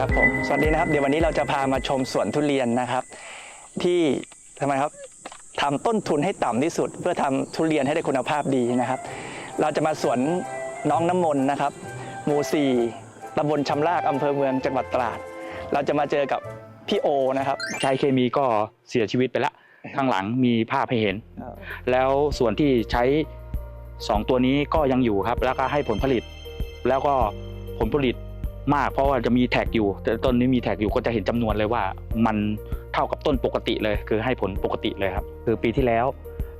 ครับผมสวัสดีนะครับ เดี๋ยววันนี้เราจะพามาชมสวนทุเรียนนะครับ ที่ทำไมครับทำต้นทุนให้ต่ำที่สุด เพื่อทำทุเรียนให้ได้คุณภาพดีนะครับ เราจะมาสวนน้องน้ำมนต์นะครับ หมู่สี่ตำบลชำรากอำเภอเมืองจังหวัดตราด เราจะมาเจอกับพี่โอนะครับ ใช้เคมีก็เสียชีวิตไปแล้วข้างหลังมีภาพให้เห็น แล้วส่วนที่ใช้ 2 ตัวนี้ก็ยังอยู่ครับ แล้วก็ให้ผลผลิต แล้วก็ผลผลิต มากเพราะว่าจะมีแท็กอยู่ แต่ต้นนี้มีแท็กอยู่ก็จะเห็นจำนวนเลยว่า มันเท่ากับต้นปกติเลย คือให้ผลปกติเลยครับ คือปีที่แล้ว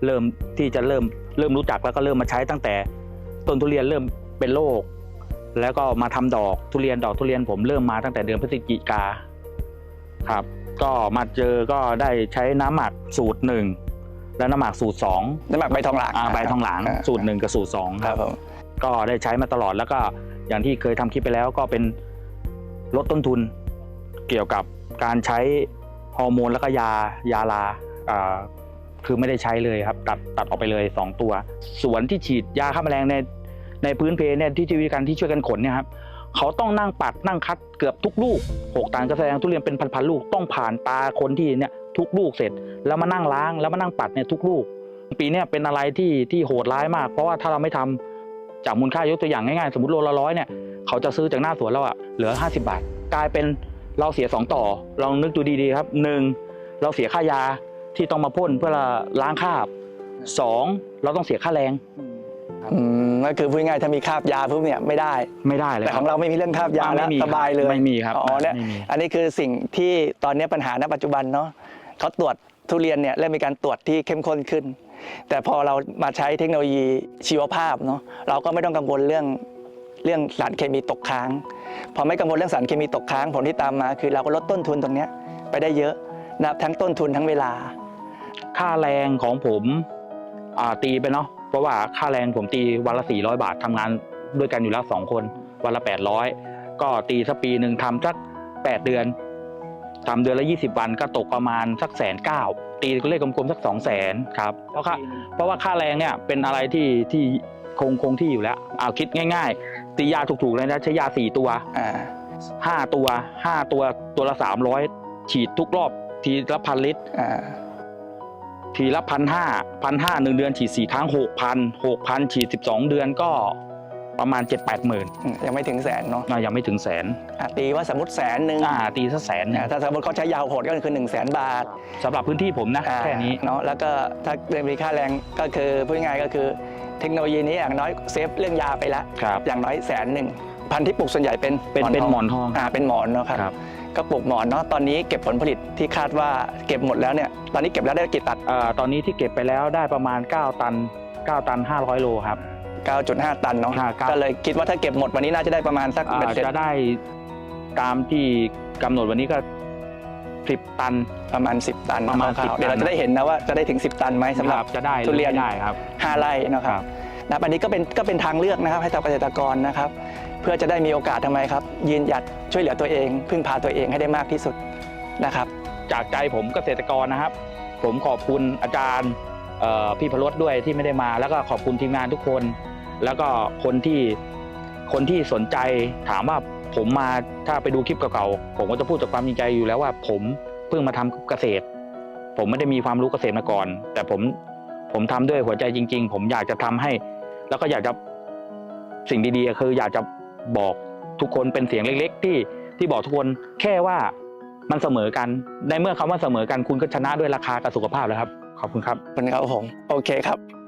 เริ่มที่จะเริ่มเริ่มรู้จักแล้วก็เริ่มมาใช้ตั้งแต่ต้นทุเรียนเริ่มเป็นโรคแล้วก็มาทำดอกทุเรียนดอกทุเรียนผมเริ่มมาตั้งแต่เดือนพฤศจิกาครับ ก็มาเจอก็ได้ใช้น้ำหมักสูตรหนึ่ง และน้ำหมักสูตรสองน้ำหมักใบทองหลางอ่าใบทองหลางาสูตรหนึ่งกับสูตรสองครับผมก็ได้ใช้มาตลอดแล้วก็อย่างที่เคยทำคลิปไปแล้วก็เป็นลดต้นทุน เกี่ยวกับการใช้ฮอร์โมนแล้วก็ยายาลาอ่าคือไม่ได้ใช้เลยครับ ตัดตัดออกไปเลย2ตัว สวนที่ฉีดยาฆ่าแมลงในในพื้นเพเนี่ยที่ชีวิตกันที่ช่วยกันขนเนี่ยครับ เขาต้องนั่งปัดนั่งคัดเกือบทุกลูกหกตันก็แสดงทุเรียนเป็นพันๆลูกต้องผ่านตาคนที่เนี่ย ทุกลูกเสร็จ แล้วมานั่งล้างแล้วมานั่งปัดเนี่ยทุกลูก ปีเนี้ยเป็นอะไรที่ที่โหดร้ายมาก เพราะว่าถ้าเราไม่ทำจากมูลค่ายกตัวอย่างง่ายๆ สมมติโลละร้อยเนี่ยเขาจะซื้อจากหน้าสวนเราอะเหลือ 50 บาท กลายเป็นเราเสีย 2 ต่อลองนึกดูดีๆครับหนึ่งเราเสียค่ายาที่ต้องมาพ่นเพื่อล้างคราบสองเราต้องเสียค่าแรงอืมก็คือพูดง่ายๆถ้ามีคราบยาปุ๊บเนี่ยไม่ได้ไม่ได้เลยแต่ของเราไม่มีเรื่องคราบยาอ่แล้วไม่มีสบายเลยไม่มีครับอ๋อเนี่ยไม่มีอันนี้คือสิ่งที่ตอนนี้ปัญหาณปัจจุบันเนาะ เขาตรวจทุเรียนเนี่ยเริ่มมีการตรวจที่เข้มข้นขึ้น แต่พอเรามาใช้เทคโนโลยีชีวภาพเนาะเราก็ไม่ต้องกังวลเรื่องเรื่องสารเคมีตกค้าง พอไม่กังวลเรื่องสารเคมีตกค้างผลที่ตามมา คือเราก็ลดต้นทุนตรงนี้ไปได้เยอะนะทั้งต้นทุนทั้งเวลา ค่าแรงของผมอ่าตีไปเนาะเพราะว่าค่าแรงผมตีวันละ 400 บาททำงานด้วยกันอยู่แล้ว2คน วันละ 800 ก็ตีสักปีหนึ่งทำสัก 8 เดือน ทำเดือนละ 20 วันก็ตกประมาณสักแสนเก้าตีเลขกลมๆสัก2 0 0แสนครับเพราะค่าเพราะว่าค่าแรงเนี่ยเป็นอะไรที่ที่คงคงที่อยู่แล้วเอาคิดง่าย ๆ ตียาถูกๆเลยนะใช้ยา4ตัวอ่าห้าตัวห้าตัวตัวละสามร้อยฉีดทุกรอบทีละพันลิตรอ่าทีละพันห้าพันห้าหนึ่งเดือนฉีดสี่ครั้งหกพันหกพันฉีดสิบสองเดือนก็ ประมาณเจ็ดแปดหมื่นอืมยังไม่ถึงแสนเนาะยังไม่ถึงแสนอะตีว่าสมมติแสนหนึ่งอ่าตีสักแสนหนึ่งอ่าถ้าสมมติเขาใช้ยาวโหดก็คือ1นึ่งแสนบาทสำหรับพื้นที่ผมนะอ่าแค่นี้เนาะแล้วก็ถ้าเรื่องมีค่าแรงก็คือพูดง่ายๆก็คือเทคโนโลยีนี้อย่างน้อยเซฟเรื่องยาไปแล้วครับอย่างน้อยแสนหนึ่งพันธุ์ที่ปลูกส่วนใหญ่เป็นเป็นเป็นหมอนทองอ่าเป็นหมอนเนาะครับครับก็ปลูกหมอนเนาะตอนนี้เก็บผลผลิตที่คาดว่าเก็บหมดแล้วเนี่ยตอนนี้เก็บแล้วได้กี่ตันเอ่อตอนนี้ที่เก็บไปแล้วได้ประมาณ 9 ตัน 9 ตัน 500 โลครับ 9.5 ตันเนาะอ่าเก้าก็เลยคิดว่าถ้าเก็บหมดวันนี้น่าจะได้ประมาณสักอ่าเบ็ดเสร็จจะได้ตามที่กำหนดวันนี้ก็10ตัน ประมาณ 10 ตันประมาณคว10ๆเดี๋ยวเราตันจะได้เห็นนะว่าจะได้ถึง 10 ตันไหมสำหรับ จะได้หทุอเรียน ไม่ได้ครับ 5 ไร่นะคครัรับบ นะอันนี้ก็เป็นก็เป็นทางเลือกนะครับ ให้กับเกษตรกรนะครับ เพื่อจะได้มีโอกาสทำไมครับ ยืนหยัดช่วยเหลือตัวเอง พึ่งพาตัวเองให้ได้มากที่สุดนะครับ จากใจผมเกษตรกรนะครับ ผมขอบคุณอาจารย์เอ่อพี่พลดด้วยที่ไม่ได้มา แล้วก็ขอบคุณทีมงานทุกคน แล้วก็คนที่คนที่สนใจถามว่าผมมาถ้าไปดูคลิปเก่าๆผมก็จะพูดจากความจริงใจอยู่แล้วว่า ผมเพิ่งมาทำเกษตร ผมไม่ได้มีความรู้เกษตรมาก่อน แต่ผมผมทำด้วยหัวใจจริง ๆ ผมอยากจะทำให้ แล้วก็อยากจะสิ่งดีๆ คือ อยากจะบอกทุกคนเป็นเสียงเล็ก ๆ ที่ที่บอกทุกคนแค่ว่ามันเสมอกัน ในเมื่อคำว่าเสมอกันคุณก็ชนะด้วยราคากับสุขภาพแล้วครับ ขอบคุณครับขอบคุณครับผมโอเคครับ